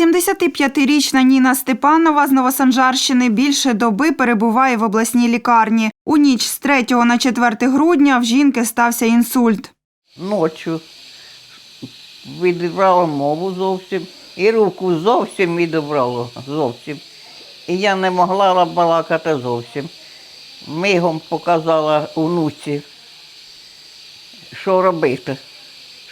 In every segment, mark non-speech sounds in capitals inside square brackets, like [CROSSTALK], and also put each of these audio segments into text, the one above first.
85-річна Ніна Степанова з Новосанжарщини більше доби перебуває в обласній лікарні. У ніч з 3 на 4 грудня в жінки стався інсульт. ночі відібрало мову зовсім, і руку зовсім відібрало зовсім. І я не могла балакати зовсім. Мигом показала онуці, що робити,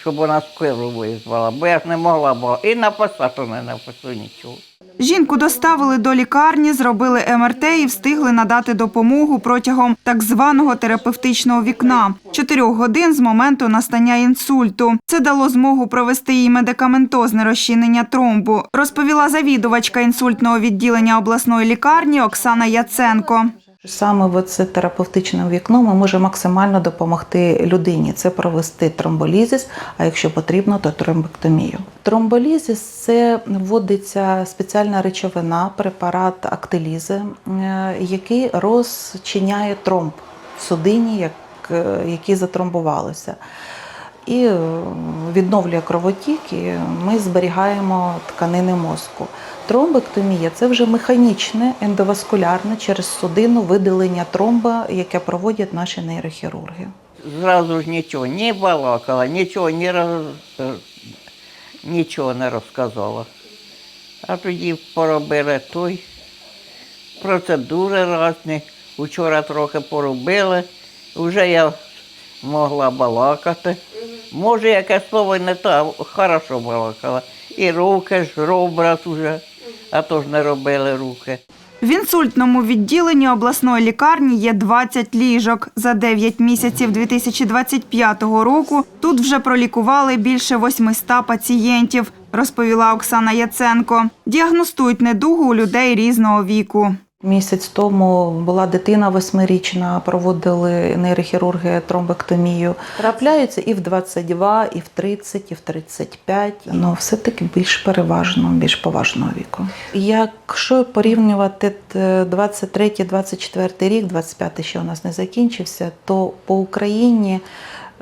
щоб вона скору визвала, бо я ж не могла була. І написати не написав нічого. Жінку доставили до лікарні, зробили МРТ і встигли надати допомогу протягом так званого терапевтичного вікна – чотирьох годин з моменту настання інсульту. Це дало змогу провести їй медикаментозне розчинення тромбу, розповіла завідувачка інсультного відділення обласної лікарні Оксана Яценко. Саме в це терапевтичне вікно ми можемо максимально допомогти людині. Це провести тромболізис, а якщо потрібно, то тромбектомію. Тромболізис це вводиться спеціальна речовина, препарат актилізи, е, який розчиняє тромб в судині, як, е, які затромбувалися. І е, відновлює кровотік, і ми зберігаємо тканини мозку. Тромбектомія це вже механічне, ендоваскулярне через судину видалення тромба, яке проводять наші нейрохірурги. Зразу ж нічого не балакала, нічого не роз... е, нічого не розказала. А тоді поробили той процедури різні. Вчора трохи поробили, вже я могла балакати. Може, яке слово не та, хорошо балакала. І руки ж робраз уже, а то ж не робили руки. В інсультному відділенні обласної лікарні є 20 ліжок. За 9 місяців 2025 року тут вже пролікували більше 800 пацієнтів, розповіла Оксана Яценко. Діагностують недугу у людей різного віку. Місяць тому була дитина восьмирічна, проводили нейрохірурги тромбектомію. Трапляються і в 22, і в 30, і в 35. Ну, все-таки більш переважно, більш поважного віку. Якщо порівнювати 23-24 рік, 25 ще у нас не закінчився, то по Україні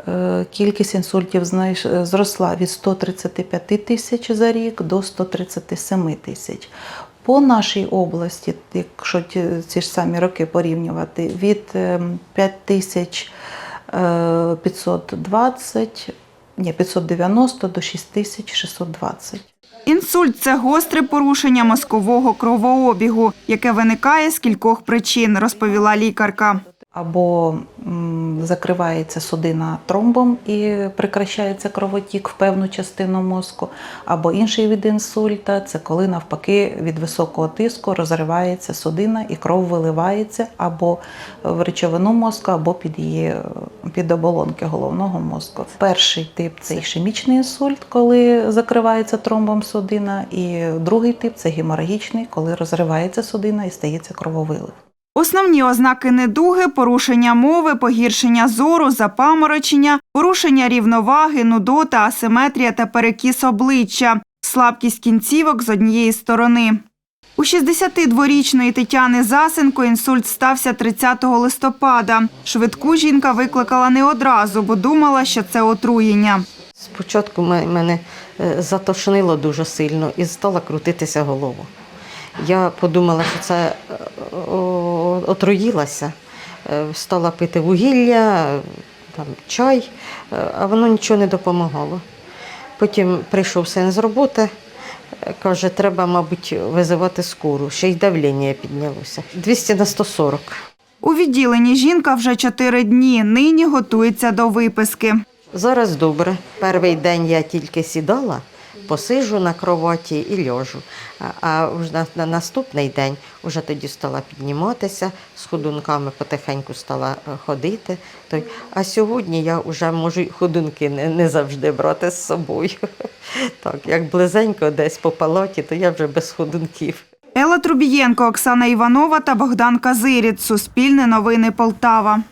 е, кількість інсультів зросла від 135 тисяч за рік до 137 тисяч. По нашій області, якщо ці ж самі роки порівнювати, від ем, 5520, ні, 590 до 6620. Інсульт це гостре порушення мозкового кровообігу, яке виникає з кількох причин, розповіла лікарка. Або закривається судина тромбом і прекращається кровотік в певну частину мозку, або інший від інсульта це коли навпаки від високого тиску розривається судина і кров виливається або в речовину мозку, або під її під оболонки головного мозку. Перший тип це ішемічний інсульт, коли закривається тромбом судина, і другий тип це геморагічний, коли розривається судина і стається крововилив. Основні ознаки недуги – порушення мови, погіршення зору, запаморочення, порушення рівноваги, нудота, асиметрія та перекіс обличчя, слабкість кінцівок з однієї сторони. У 62-річної Тетяни Засенко інсульт стався 30 листопада. Швидку жінка викликала не одразу, бо думала, що це отруєння. Спочатку мене е, затошнило дуже сильно і стала крутитися голова. Я подумала, що це е, отруїлася, Е, стала пити вугілля, там, чай, е, а воно нічого не допомагало. Потім прийшов син з роботи, е, каже, треба, мабуть, визивати скору, ще й давлення піднялося. 200 на 140. У відділенні жінка вже чотири дні. Нині готується до виписки. Зараз добре. Перший день я тільки сідала, посижу на кроваті і ляжу. А- вже на, на наступний день вже тоді стала підніматися, з ходунками потихеньку стала е, ходити. А сьогодні я вже можу ходунки не, не завжди брати з собою. [LAUGHS] Так, як близенько десь по палаті, то я вже без ходунків. Елла Трубієнко, Оксана Іванова та Богдан Казиріт. Суспільне новини Полтава.